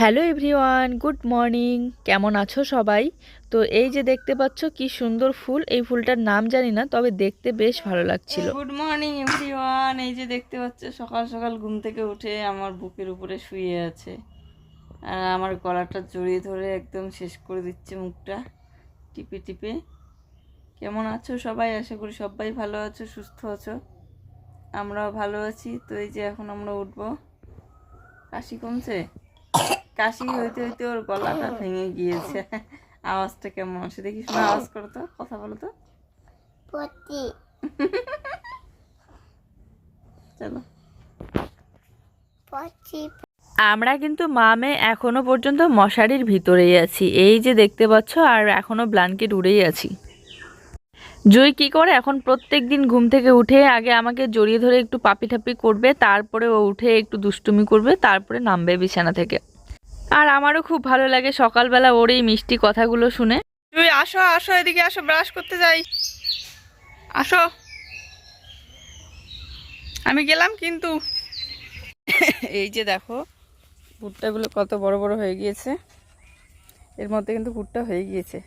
Hello everyone, good morning. কেমন আছো সবাই? তো এই যে দেখতে পাচ্ছ কি সুন্দর ফুল, এই ফুলটার নাম জানি না, তবে দেখতে বেশ ভালো লাগছিল। Good morning everyone. এই যে দেখতে পাচ্ছ, সকাল সকাল ঘুম থেকে উঠে আমার বুকের উপরে শুয়ে আছে। আর আমার গলাটা জড়িয়ে ধরে একদম শেষ করে দিচ্ছে মুখটা, টিপে টিপে। কেমন আছো সবাই? আশা করি সবাই ভালো আছো, সুস্থ আছো। আমরাও ভালো আছি। তো এই যে এখন আমরা উঠবো। কাশি কমছে? কাশি হইতে হইতে ওর গলাটা ভেঙে গিয়েছে। আওয়াজটা কেমন? আসে দেখি শোনা আওয়াজ করো তো কথা বলো তো। চলো। আমরা কিন্তু মামে এখনও পর্যন্ত মশারির ভিতরেই আছি। এই যে দেখতে পাচ্ছ আর এখনও ব্ল্যাঙ্কেট উড়েই আছি। জুই কি করে? এখন প্রত্যেক দিন ঘুম থেকে উঠে আগে আমাকে জড়িয়ে ধরে একটু পাপি ঠাপি করবে তারপরে ও উঠে একটু দুষ্টুমি করবে তারপরে নামবে বিছানা থেকে। আর আমারও খুব ভালো লাগে সকালবেলা ওর এই মিষ্টি কথাগুলো শুনে। তুমি আসো আসো, এদিকে আসো ব্রাশ করতে যাই। আসো। আমি গেলাম কিন্তু। এই যে দেখো, ভুট্টাগুলো কত বড় বড় হয়ে গিয়েছে। এর মধ্যে কিন্তু ভুট্টা হয়ে গিয়েছে।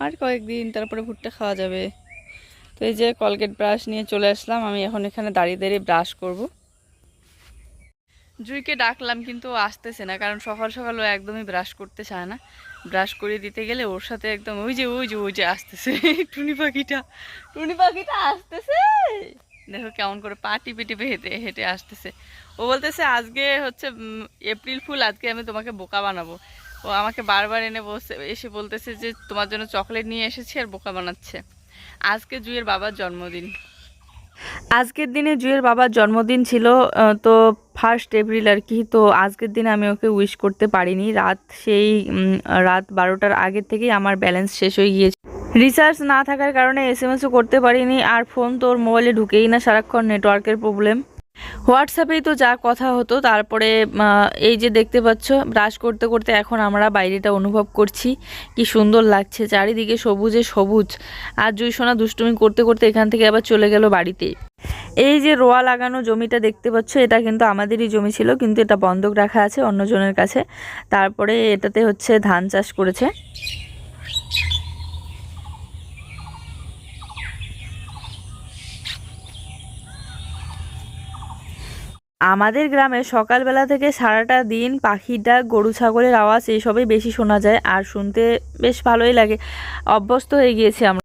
আর কয়েকদিন তারপরে ভুট্টা খাওয়া যাবে। তো এই যে কলগেট ব্রাশ নিয়ে চলে আসলাম, আমি এখন এখানে দাঁড়িয়ে দাঁড়িয়ে ব্রাশ করব। জুইকে ডাকলাম কিন্তু ও আসতেছে না কারণ সকাল সকাল ও একদমই ব্রাশ করতে চায় না। ব্রাশ করে দিতে গেলে ওর সাথে একদম ওই যে ওই যে ওই যে আসতেছে। টুনি পাখিটা। টুনি পাখিটা আসতেছে? দেখো কেমন করে পা টিপে টিপে হেঁটে হেঁটে আসতেছে। ও বলতেছে আজকে হচ্ছে এপ্রিল ফুল আজকে আমি তোমাকে বোকা বানাবো। ও আমাকে বারবার এনে বসে এসে বলতেছে যে তোমার জন্য চকলেট নিয়ে এসেছি আর বোকা বানাচ্ছে। আজকে জুয়ের বাবার জন্মদিন। আজকের দিনে জুয়ের বাবার জন্মদিন ছিল তো ফার্স্ট এপ্রিল আর কি, তো আজকের দিন আমি ওকে উইশ করতে পারিনি। রাত সেই রাত বারোটার আগের থেকেই আমার ব্যালেন্স শেষ হয়ে গিয়েছে। রিচার্জ না থাকার কারণে এস এম করতে পারিনি, আর ফোন তোর মোবাইলে ঢুকেই না, সারাক্ষণ নেটওয়ার্কের প্রবলেম হোয়াটসঅ্যাপেই তো যা কথা হতো, তারপরে এই যে দেখতে পাচ্ছ ব্রাশ করতে করতে এখন আমরা বাইরেটা অনুভব করছি। কি সুন্দর লাগছে, চারিদিকে সবুজে সবুজ। আর জুই সোনা দুষ্টুমি করতে করতে এখান থেকে আবার চলে গেল বাড়িতে এই যে রোয়া লাগানো জমিটা দেখতে পাচ্ছ, এটা কিন্তু আমাদেরই জমি ছিল, কিন্তু এটা বন্ধক রাখা আছে অন্যজনের কাছে। তারপরে এটাতে হচ্ছে ধান চাষ করেছে। আমাদের গ্রামে সকালবেলা থেকে সারাটা দিন পাখির ডাক গরু, ছাগলের আওয়াজ এইসবই বেশি শোনা যায় আর শুনতে বেশ ভালোই লাগে। অভ্যস্ত হয়ে গিয়েছি আমরা।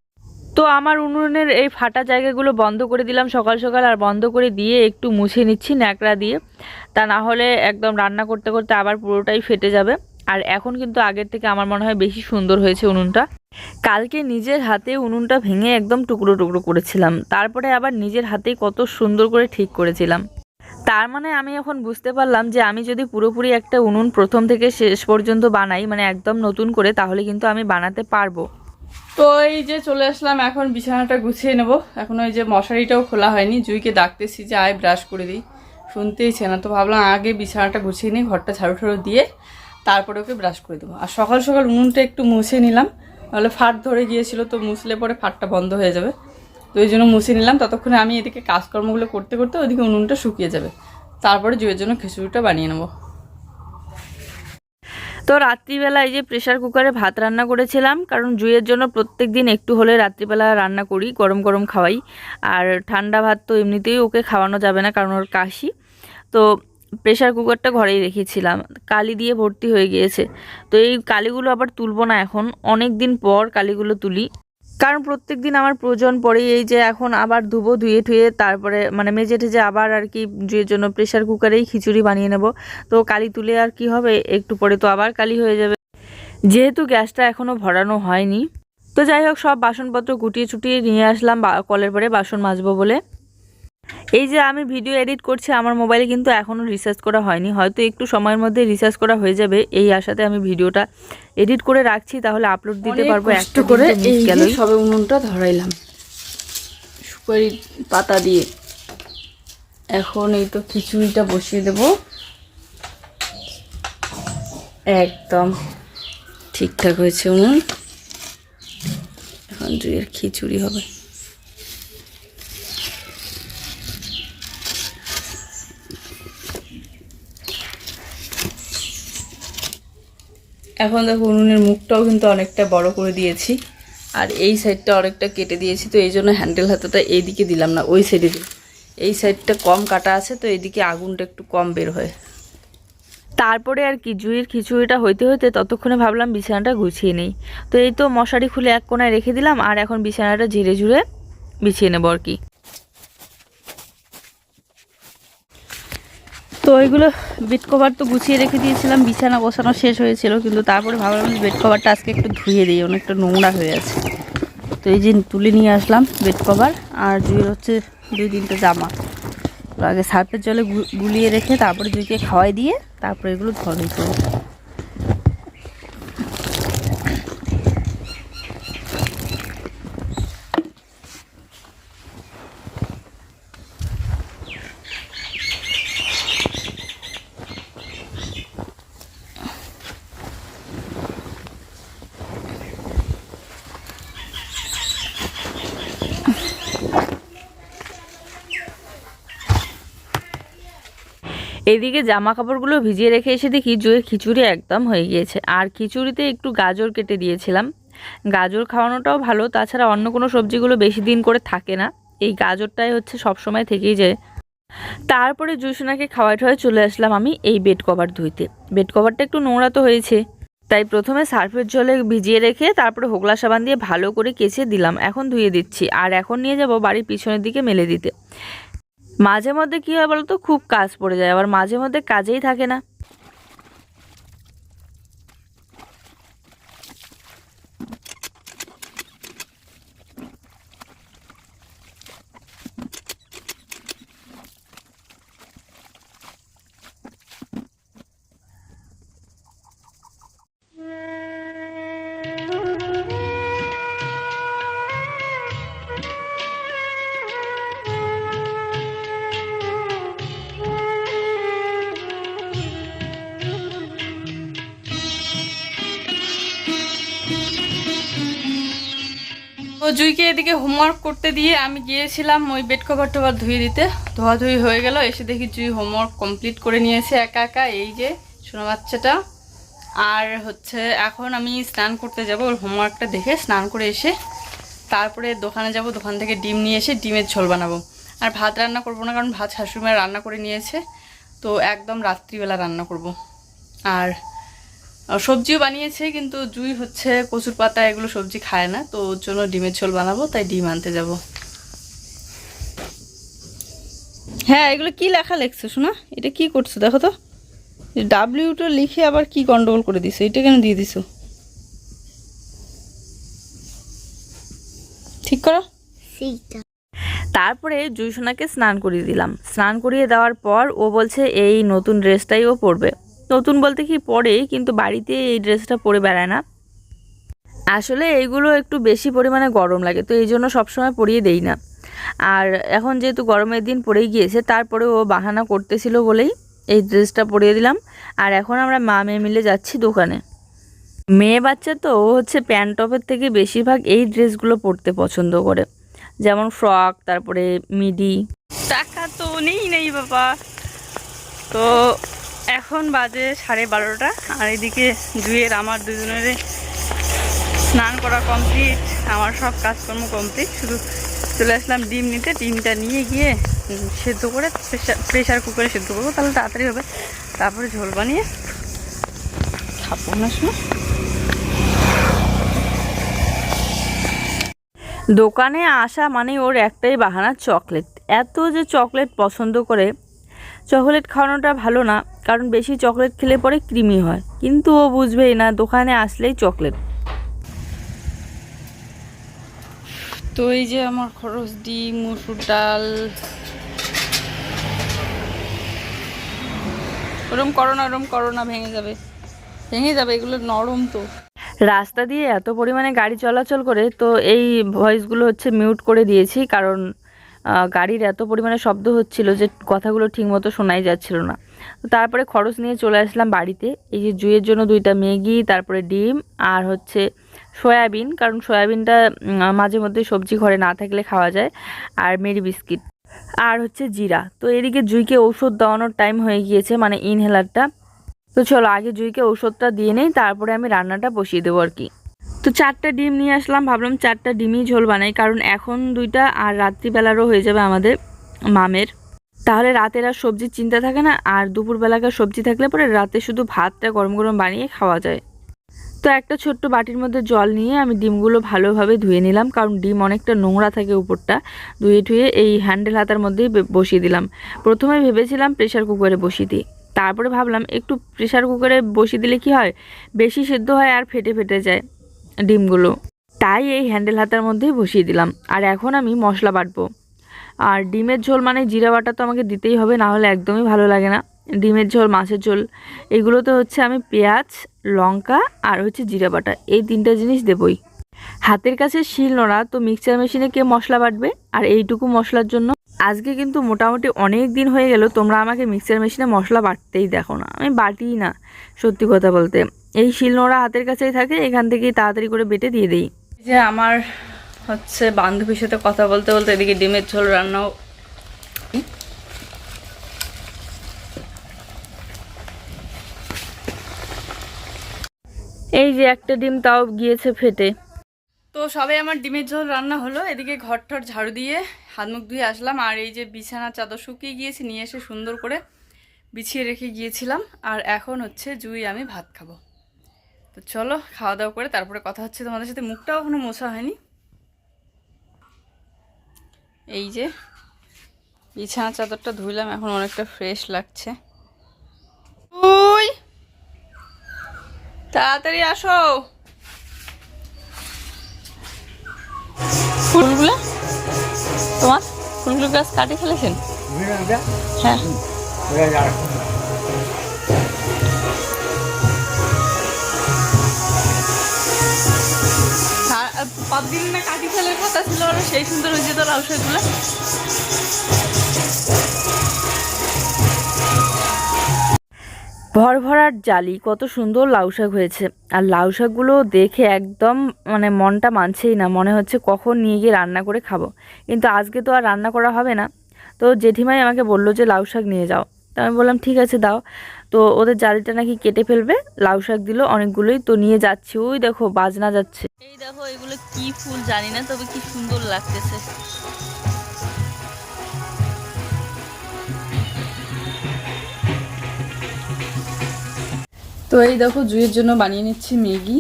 তো আমার উনুনের এই ফাটা জায়গাগুলো বন্ধ করে দিলাম সকাল সকাল আর বন্ধ করে দিয়ে একটু মুছে নিচ্ছি ন্যাকড়া দিয়ে। তা না হলে একদম রান্না করতে করতে আবার পুরোটাই ফেটে যাবে। আর এখন কিন্তু আগের থেকে আমার মনে হয় বেশি সুন্দর হয়েছে উনুনটা। কালকে নিজের হাতে উনুনটা ভেঙে একদম টুকরো টুকরো করেছিলাম। তারপরে আবার নিজের হাতেই কত সুন্দর করে ঠিক করেছিলাম। তার মানে আমি এখন বুঝতে পারলাম যে আমি যদি পুরোপুরি একটা উনুন প্রথম থেকে শেষ পর্যন্ত বানাই মানে একদম নতুন করে, তাহলে কিন্তু আমি বানাতে পারব। তো এই যে চলে আসলাম, এখন বিছানাটা গুছিয়ে নেব। এখন ওই যে মশারিটাও খোলা হয়নি, জুইকে ডাকতেছি যে আয় ব্রাশ করে দিই। শুনতেইছে না, তো ভাবলাম আগে বিছানাটা গুছিয়ে নিই, ঘরটা ঝাড়ু ঠাড়ু দিয়ে তারপরে ওকে ব্রাশ করে দেবো। আর সকাল সকাল উনুনটা একটু মুছে নিলাম তাহলে ফাট ধরে গিয়েছিল, তো মুছলে পরে ফাটটা বন্ধ হয়ে যাবে। তো ওই জন্য মুছে নিলাম। ততক্ষণে আমি এদিকে কাজকর্মগুলো করতে করতে ওদিকে উনুনটা শুকিয়ে যাবে। তারপরে জুয়ের জন্য খিচুড়িটা বানিয়ে নেব। তো রাত্রিবেলা এই যে প্রেশার কুকারে ভাত রান্না করেছিলাম, কারণ জুইয়ের জন্য প্রত্যেক দিন একটু হলে রাত্রিবেলা রান্না করি, গরম গরম খাওয়াই। আর ঠান্ডা ভাত তো এমনিতেই ওকে খাওয়ানো যাবে না, কারণ ওর কাশি। তো প্রেশার কুকারটা ঘরেই রেখেছিলাম। কালি দিয়ে ভর্তি হয়ে গিয়েছে। তো এই কালিগুলো আবার তুলবো না এখন। অনেক দিন পর কালিগুলো তুলি। কারণ প্রত্যেক দিন আমার প্রয়োজন পড়ে এই যে এখন আবার ধুবো, ধুয়ে ঠুয়ে তারপরে মানে মেজে ঠেজে আবার আর কি জুয়ের জন্য প্রেশার কুকারেই খিচুড়ি বানিয়ে নেব। তো কালি তুলে আর কি হবে? একটু পরে তো আবার কালি হয়ে যাবে। যেহেতু গ্যাসটা এখনও ভরানো হয়নি। তো যাই হোক, সব বাসনপত্র গুটিয়ে ছুটিয়ে নিয়ে আসলাম কলের পরে বাসন মাজবো বলে। এই যে আমি ভিডিও এডিট করছি আমার মোবাইলে কিন্তু এখনও রিসার্চ করা হয়নি। হয়তো একটু সময়ের মধ্যে রিসার্চ করা হয়ে যাবে। এই আশাতে আমি ভিডিওটা এডিট করে রাখছি তাহলে আপলোড দিতে পারব। একটা করে এই। সবে উনুনটা ধরাইলাম। সুপারি পাতা দিয়ে। এখন এই তো খিচুড়িটা বসিয়ে দেব। একদম ঠিকঠাক হয়েছে উনুন। এখন জুয়ের খিচুড়ি হবে। এখন দেখো উনুনের মুখটাও কিন্তু অনেকটা বড় করে দিয়েছি। আর এই সাইডটা অনেকটা কেটে দিয়েছি, তো এই জন্য হ্যান্ডেল হাতাটা এইদিকে দিলাম না, ওই সাইডে এই সাইডটা কম কাটা আছে, তো এইদিকে আগুনটা একটু কম বের হয়। তারপরে আর কি, জুইয়ের খিচুড়িটা হইতে হইতে ততক্ষণে ভাবলাম বিছানাটা গুছিয়ে নেই। তো এই তো মশারি খুলে এক কোনায় রেখে দিলাম, আর এখন বিছানাটা ঝেড়ে ঝুড়ে বিছিয়ে নেব আর কি। তো ওইগুলো বেড কভার তো গুছিয়ে রেখে দিয়েছিলাম, বিছানা বসানো শেষ হয়েছিল, কিন্তু তারপরে ভাবলাম বেড কভারটা আজকে একটু ধুয়ে দিই, অনেকটা নোংরা হয়ে আছে। তো এই দিন তুলে নিয়ে আসলাম বেড কভার আর জুয়ের হচ্ছে দুই তিনটে জামা। আগে সার্ফের জলে গুলিয়ে রেখে তারপরে জুইকে খাওয়াই দিয়ে তারপরে এগুলো ধরে করব। এদিকে জামা কাপড়গুলো ভিজিয়ে রেখে এসে দেখি জুয়ের খিচুড়ি একদম হয়ে গিয়েছে। আর খিচুড়িতে একটু গাজর কেটে দিয়েছিলাম। গাজর খাওয়ানোটাও ভালো, তাছাড়া অন্য কোনো সবজিগুলো বেশি দিন করে থাকে না। এই গাজরটাই হচ্ছে সব সময় থেকেই যায়। তারপরে জুসোনাকে খাওয়াই ঠাওয়াই চলে আসলাম আমি এই বেড কভার ধুইতে। বেড কভারটা একটু নোংরা তো হয়েছে। তাই প্রথমে সার্ফের জলে ভিজিয়ে রেখে তারপরে হোগলা সাবান দিয়ে ভালো করে কেচে দিলাম। এখন ধুয়ে দিচ্ছি। আর এখন নিয়ে যাব বাড়ির পিছনের দিকে মেলে দিতে। মাঝে মধ্যে কী হয় বলতো? খুব কাজ পড়ে যায়। আবার মাঝে মধ্যে কাজেই থাকে না। তো জুইকে এদিকে হোমওয়ার্ক করতে দিয়ে আমি গিয়েছিলাম ওই বেড কভার টভার ধুয়ে দিতে। ধোয়াধুয়ি হয়ে গেল, এসে দেখি জুই হোমওয়ার্ক কমপ্লিট করে নিয়েছে একা একা, এই যে শোনো বাচ্চাটা। আর হচ্ছে এখন আমি স্নান করতে যাব, ওর হোমওয়ার্কটা দেখে স্নান করে এসে তারপরে দোকানে যাব, দোকান থেকে ডিম নিয়ে এসে ডিমের ঝোল বানাবো। আর ভাত রান্না করব না, কারণ ভাত শাশুড়ি মায়ের রান্না করে নিয়েছে, তো একদম রাত্রিবেলা রান্না করব। আর সবজিও বানিয়েছে কিন্তু জুই হচ্ছে কচুর পাতা এগুলো সবজি খায় না তো ওর জন্য ডিমের ঝোল বানাবো তাই ডিম আনতে যাব। হ্যাঁ এগুলো কি লেখা লিখছো শোনা? এটা কি করছ দেখো তো। ডাব্লিউটা লিখে আবার কি গন্ডগোল করে দিছো? এটা কেন দিয়ে দিছো? ঠিক করো। তারপরে জুইসোনাকে স্নান করিয়ে দিলাম। স্নান করিয়ে দেওয়ার পর ও বলছে এই নতুন ড্রেসটাই ও পরবে। নতুন বলতে কি পরে, কিন্তু বাড়িতে এই ড্রেসটা পরে বেড়ায় না। আসলে এইগুলো একটু বেশি পরিমাণে গরম লাগে, তো এই জন্য সবসময় পরিয়ে দেই না। আর এখন যেহেতু গরমের দিন পরেই গিয়েছে তারপরে ও বাহানা করতেছিল বলেই এই ড্রেসটা পরিয়ে দিলাম। আর এখন আমরা মা মেয়ে মিলে যাচ্ছি দোকানে। মেয়ে বাচ্চা তো ও হচ্ছে প্যান্ট টপের থেকে বেশিরভাগ এই ড্রেসগুলো পরতে পছন্দ করে। যেমন ফ্রক, তারপরে মিডি। টাকা তো নেই নেই বাবা। তো এখন বাজে সাড়ে বারোটা, আর এদিকে জুয়ের আমার দুজনের স্নান করা কমপ্লিট আমার সব কাজকর্ম কমপ্লিট শুধু চলে আসলাম ডিম নিতে, ডিমটা নিয়ে গিয়ে সেদ্ধ করে প্রেশার প্রেশার কুকারে সেদ্ধ করব, তাহলে তাড়াতাড়ি হবে। তারপরে ঝোল বানিয়ে খাব না শোনো। দোকানে আসা মানে ওর একটাই বাহানা, চকলেট। এত যে চকলেট পছন্দ করে চকলেট খাওয়ানোটা ভালো না কারণ বেশি চকলেট খেলে পরে কৃমি হয়। কিন্তু ও বুঝবেই না দোকানে আসলেই চকলেট। তো এই যে আমার খরচ ডিম মুসুর ডাল। ওরম করো না ওরম করো না ভেঙে যাবে। ভেঙে যাবে এগুলো নরম তো। রাস্তা দিয়ে এত পরিমাণে গাড়ি চলাচল করে তো এই ভয়েসগুলো হচ্ছে মিউট করে দিয়েছি কারণ গাড়ির এত পরিমাণে শব্দ হচ্ছিল যে কথাগুলো ঠিকমতো শোনাই যাচ্ছিল না। তো তারপরে খরচ নিয়ে চলে আসলাম বাড়িতে। এই যে জুইয়ের জন্য দুইটা ম্যাগি, তারপরে ডিম আর হচ্ছে সয়াবিন, কারণ সয়াবিনটা মাঝে মধ্যে সবজি ঘরে না থাকলে খাওয়া যায়, আর মেরি বিস্কিট আর হচ্ছে জিরা। তো এদিকে জুইকে ঔষধ দেওয়ানোর টাইম হয়ে গিয়েছে মানে ইনহেলারটা তো চলো আগে জুইকে ওষুধটা দিয়ে নেই, তারপরে আমি রান্নাটা বসিয়ে দেবো আর কি। তো চারটা ডিম নিয়ে আসলাম, ভাবলাম চারটা ডিমই ঝোল বানাই, কারণ এখন দুইটা আর রাত্রিবেলারও হয়ে যাবে আমাদের মামের। তাহলে রাতের আর সবজির চিন্তা থাকে না, আর দুপুরবেলাকার সবজি থাকলে পরে রাতে শুধু ভাতটা গরম গরম বানিয়ে খাওয়া যায়। তো একটা ছোট্ট বাটির মধ্যে জল নিয়ে আমি ডিমগুলো ভালোভাবে ধুয়ে নিলাম, কারণ ডিম অনেকটা নোংরা থাকে উপরটা। ধুয়ে ধুয়ে এই হ্যান্ডেল হাতার মধ্যেই বসিয়ে দিলাম। প্রথমে ভেবেছিলাম প্রেশার কুকারে বসিয়ে দিই, তারপরে ভাবলাম একটু প্রেশার কুকারে বসিয়ে দিলে কি হয়, বেশি সেদ্ধ হয় আর ফেটে ফেটে যায়। ডিমগুলো। তাই এই হ্যান্ডেল হাতার মধ্যেই বসিয়ে দিলাম। আর এখন আমি মশলা বাটবো। আর ডিমের ঝোল মানে জিরা বাটা তো আমাকে দিতেই হবে, না হলে একদমই ভালো লাগে না। ডিমের ঝোল, মাছের ঝোল, এগুলোতে হচ্ছে আমি পেঁয়াজ, লঙ্কা আর হচ্ছে জিরা বাটা। এই তিনটা জিনিস দেবই। হাতের কাছে শিল নোড়া, তো মিক্সচার মেশিনে কে মশলা বাটবে? আর এইটুকু মশলার জন্য? আজকে কিন্তু মোটামুটি অনেক দিন হয়ে গেল, তোমরা আমাকে মিক্সচার মেশিনে মশলা বাটতেই দেখো না। আমি বাটিই না, সত্যি কথা বলতে। এই শিল নোড়া হাতের কাছেই থাকে এখান থেকেই তাড়াতাড়ি করে বেটে দিয়ে দিই। যে আমার হচ্ছে বান্ধবীর সাথে কথা বলতে বলতে এদিকে ডিমের ঝোল রান্নাও এই যে একটা ডিম তাও গিয়েছে ফেটে। তো সবাই আমার ডিমের ঝোল রান্না হলো এদিকে ঘর টর ঝাড়ু দিয়ে হাত মুখ ধুয়ে আসলাম আর এই যে বিছানা চাদর শুকিয়ে গিয়েছে নিয়ে এসে সুন্দর করে বিছিয়ে রেখে গিয়েছিলাম আর এখন হচ্ছে জুই আমি ভাত খাব। তো চলো খাওয়া দাওয়া করে তারপরে কথা হচ্ছে তোমাদের সাথে। মুখটাও এখনও মোছা হয়নি। এই যে বিছানা চাদরটা ধুইলাম এখন অনেকটা ফ্রেশ লাগছে। ওই তাড়াতাড়ি আসো! ফুলগুলো? তোমার? ফুলগুলো গাছ কাটে ফেলেছেন? হ্যাঁ। কতদিন না কাটি ফেলার কথা ছিল আর সেই সুন্দর হয়েছে তো লাউ শাকগুলো ভর ভরার জালি, কত সুন্দর লাউ শাক হয়েছে। আর লাউ শাকগুলো দেখে একদম মানে মনটা মানছেই না, মনে হচ্ছে কখন নিয়ে গিয়ে রান্না করে খাব। কিন্তু আজকে তো আর রান্না করা হবে না। তো জেঠিমাই আমাকে বলল যে, লাউ শাক নিয়ে যাও। তো আমি বললাম, ঠিক আছে, দাও। তো ওদের জালিটা নাকি কেটে ফেলবে। লাউ শাক দিল অনেকগুলোই। তো নিয়ে যাচ্ছি। ওই দেখো বাজনা যাচ্ছে। এই দেখো এগুলো কি ফুল জানি না তবে কি সুন্দর লাগতেছে। তো এই দেখো জুইয়ের জন্য বানিয়ে নিচ্ছি ম্যাগি।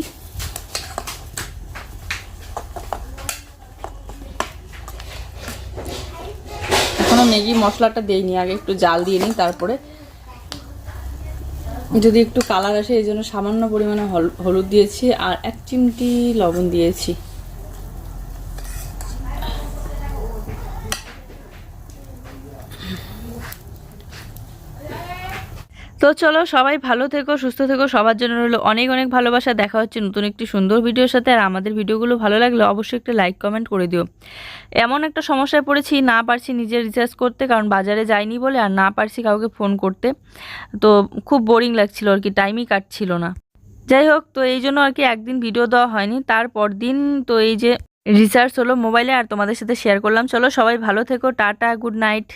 এখনও ম্যাগি মশলাটা দেইনি আগে একটু জাল দিয়ে নিই তারপরে যদি একটু কালার আসে, এই জন্য সামান্য পরিমাণে হল- হলুদ দিয়েছি আর এক চিমটি লবণ দিয়েছি। তো চলো সবাই ভালো থেকো, সুস্থ থেকো। সবার জন্য রইল অনেক অনেক ভালোবাসা। দেখা হচ্ছে নতুন একটি সুন্দর ভিডিওর সাথে। আর আমাদের ভিডিওগুলো ভালো লাগলে অবশ্যই একটা লাইক, কমেন্ট করে দিও। এমন একটা সমস্যায় পড়েছি, না পারছি নিজে রিচার্জ করতে, কারণ বাজারে যাইনি বলে আর না পারছি কাউকে ফোন করতে। তো খুব বোরিং লাগছিল আর কি টাইমই কাটছিল না। যাই হোক, তো এই জন্য আর কি একদিন ভিডিও দেওয়া হয়নি। তারপর দিন তো এই যে রিচার্জ হলো মোবাইলে। আর তোমাদের সাথে শেয়ার করলাম। চলো সবাই ভালো থেকো। Tata good night